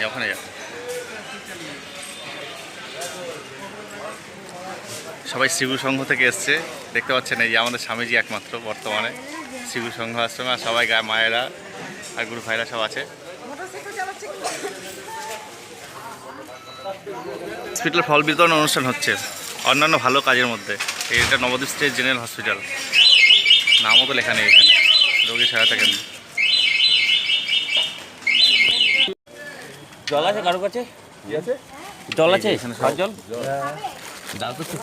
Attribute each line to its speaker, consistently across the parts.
Speaker 1: যা ওখানে সবাই শিবু সংঘ থেকে এসছে দেখতে পাচ্ছেন এই যে আমাদের স্বামীজি একমাত্র বর্তমানে শিবু সংঘ আশ্রমে আর সবাই গায়ে মায়েরা আর গুরু ভাইরা সব আছে হসপিটাল ফল বিতরণ অনুষ্ঠান হচ্ছে। অন্যান্য ভালো কাজের মধ্যে। এটা নবদ্বীপ স্টেট জেনারেল হসপিটাল। নামও তো লেখা নেই এখানে। রোগী সহায়তা কেন্দ্র
Speaker 2: জল আছে কারও কাছে? জল আছে?
Speaker 1: এখানে সব-
Speaker 2: জল তো একটু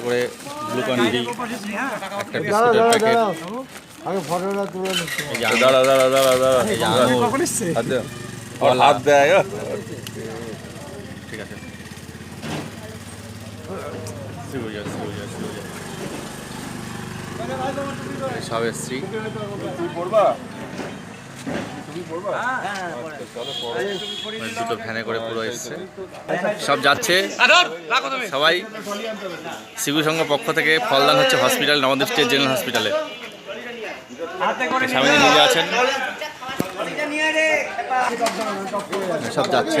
Speaker 1: করে গ্লুকন ডি একটা বিস্কুটের প্যাকেট।
Speaker 3: আগে ফটোটা তুলে নিচ্ছি।
Speaker 4: দাঁড়া দাঁড়া দাঁড়া দাঁড়া হাত দেয়
Speaker 1: ঠিক আছে। সব এসছি। ওই দুটো ভ্যানে করে পুরো এসছে। সব যাচ্ছে। সবাই শিবু সংঘ পক্ষ থেকে ফলদান হচ্ছে হসপিটাল নবদ্বীপ স্টেট জেনারেল হসপিটালে। স্বামীজি নিজে আছেন। সব যাচ্ছে।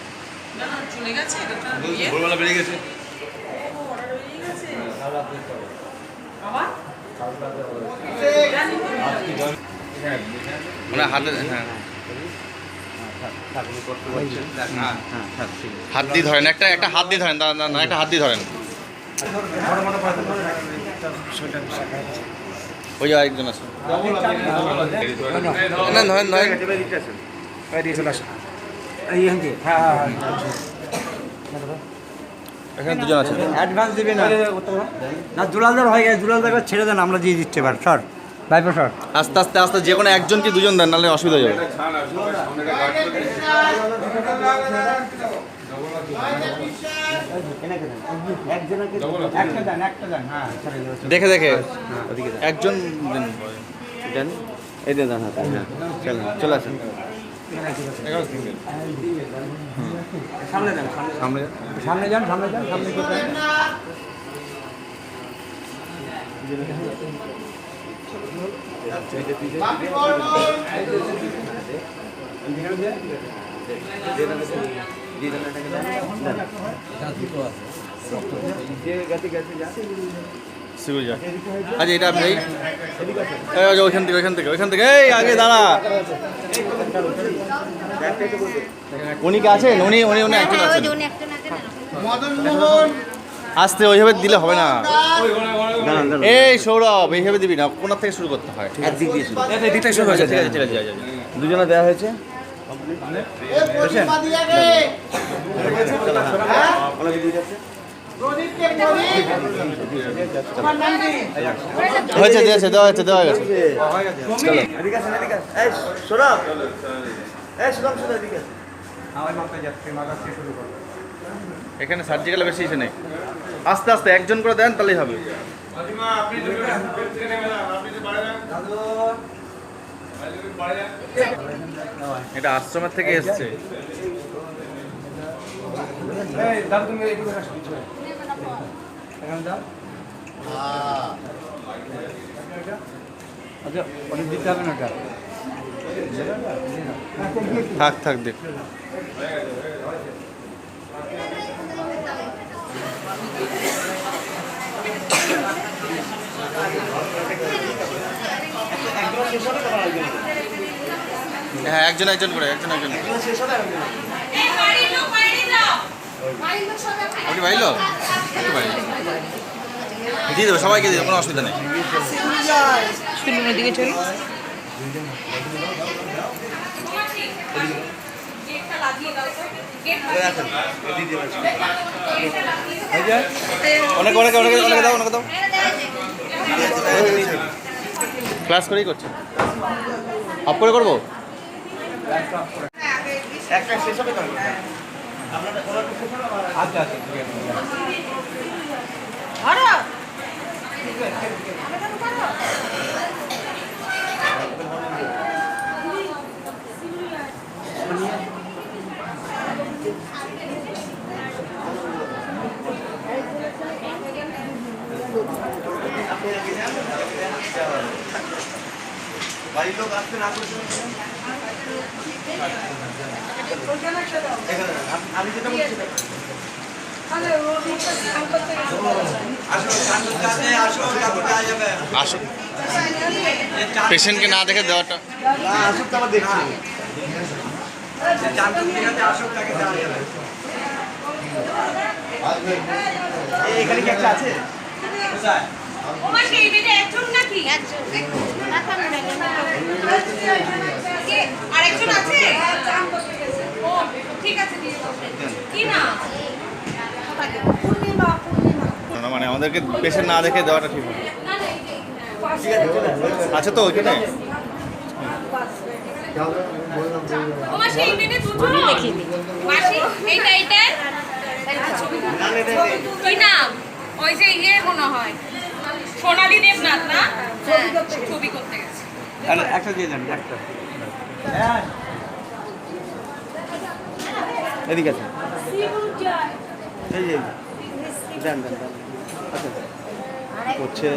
Speaker 5: চলে গেছে এটা
Speaker 4: ভোরবেলা বেরিয়ে গেছে।
Speaker 1: মানে হাতে হ্যাঁ। হাত দিয়ে ধরেন একটা একটা হাত দিয়ে ধরেন দাঁড়ান, একটা হাত দিয়ে ধরেন। ওই যে আরেকজন আছে। না ধরেন ধরেন। এখানে দুজন আছে।
Speaker 6: অ্যাডভান্স দিবি না। না দুলালদার হয়ে গেছে দুলালদার ছেড়ে দেন আমরা দিয়ে দিচ্ছি এবার ভাইপো সর
Speaker 1: আস্তে আস্তে আস্তে যে কোনো একজন কি দুজন দেন নাহলে অসুবিধা হয়ে যাবে।
Speaker 6: একজনকে একটা দেন একটা দেন হ্যাঁ ছেড়ে দেবো
Speaker 1: দেখে দেখে। একজন দেন।
Speaker 6: দেন। এই দেন হাতে হ্যাঁ চলে আসেন। সামনে দেন সামনে সামনে যান। সামনে যান সামনে গিয়ে দেন।
Speaker 1: শিবুর যা আচ্ছা এটা আপনি এই এই, ওইখান থেকে ওইখান থেকে ওইখান থেকে। এই আগে দাঁড়া। উনি কি আছেন উনি উনি উনি একজন আছেন আসতে ওইভাবে দিলে হবে না। এই সৌরভ এইভাবে দিবি না। কোনার থেকে শুরু করতে হয়।
Speaker 6: একদিক দিয়ে শুরু।
Speaker 1: ঠিক আছে ঠিক আছে ঠিক আছে, যা, যা, যা।
Speaker 6: দুজনে দেওয়া হয়েছে।
Speaker 3: এ
Speaker 1: হয়েছে দিয়েছে দেওয়া হয়েছে দেওয়া গেছে। এখানে সার্জিক্যাল বেশি কিছু নেই আস্তে আস্তে একজন করে দেন তাহলেই হবে। এটা আশ্রমের থেকে এসছে।
Speaker 6: আচ্ছা
Speaker 1: থাক থাক দেখ হ্যাঁ একজন একজন করে একজন একজন করে
Speaker 5: এই বাড়ির লোক বাইরে
Speaker 1: বাইরে দিয়ে দেবো সবাইকে দিয়ে কোনো অসুবিধা নেই।
Speaker 5: দিকে
Speaker 1: অনেকে অনেকে অনেকে অনেকে দাও অনেকে দাও। ক্লাস করেই করছে। অফ করে করব?
Speaker 6: একটা শেষ হবে আচ্ছা আচ্ছা ঠিক আছে বাড়ির লোক আসতে না করছে আমি যেটা বলছি সেটা। আসো, চান করতে আসে, আসো, তারপর দেওয়া যাবে।
Speaker 1: আসো পেশেন্টকে না দেখে দেওয়াটা
Speaker 6: এখানে কি একটা আছে
Speaker 5: আরেকজন আছে ঠিক আছে কি না
Speaker 1: মানে আমাদেরকে পেশেন্ট না দেখে দেওয়াটা ঠিক হবে আছে তো ওইখানে
Speaker 5: ওই যে ইয়ে মনে হয় সোনালী দেবনাথ না? ছবি করতে গেছে।
Speaker 6: একটা দিয়ে দেন একটা। এদিকে আছে দেন দেন দেন। আচ্ছা করছে।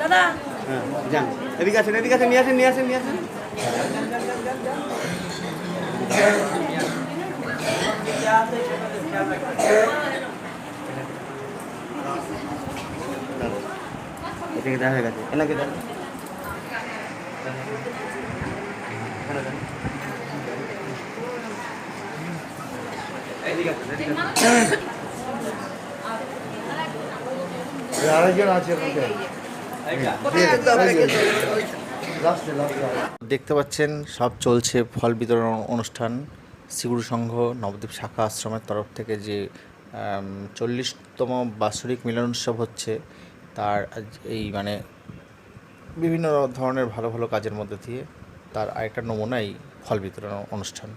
Speaker 5: দাদা।
Speaker 6: হ্যাঁ যান। এদিকে আছেন এদিকে আছেন নিয়ে আসেন নিয়ে আসেন নিয়ে আসেন এদিকে দেখা হয়ে গেছে এনাকে দেন এখানে দেন। এদিকে আছেন, এদিকে আছেন।
Speaker 7: আছে ওখানে। লাস্টে লাস্টে
Speaker 1: দেখতে পাচ্ছেন সব চলছে ফল বিতরণ অনুষ্ঠান। সিগুরু সংঘ নবদ্বীপ শাখা আশ্রমের তরফ থেকে যে চল্লিশতম বাৎসরিক মিলন উৎসব হচ্ছে। তার এই মানে বিভিন্ন ধরনের ভালো ভালো কাজের মধ্যে দিয়ে তার আরেকটা নমুনাই ফল বিতরণ অনুষ্ঠান।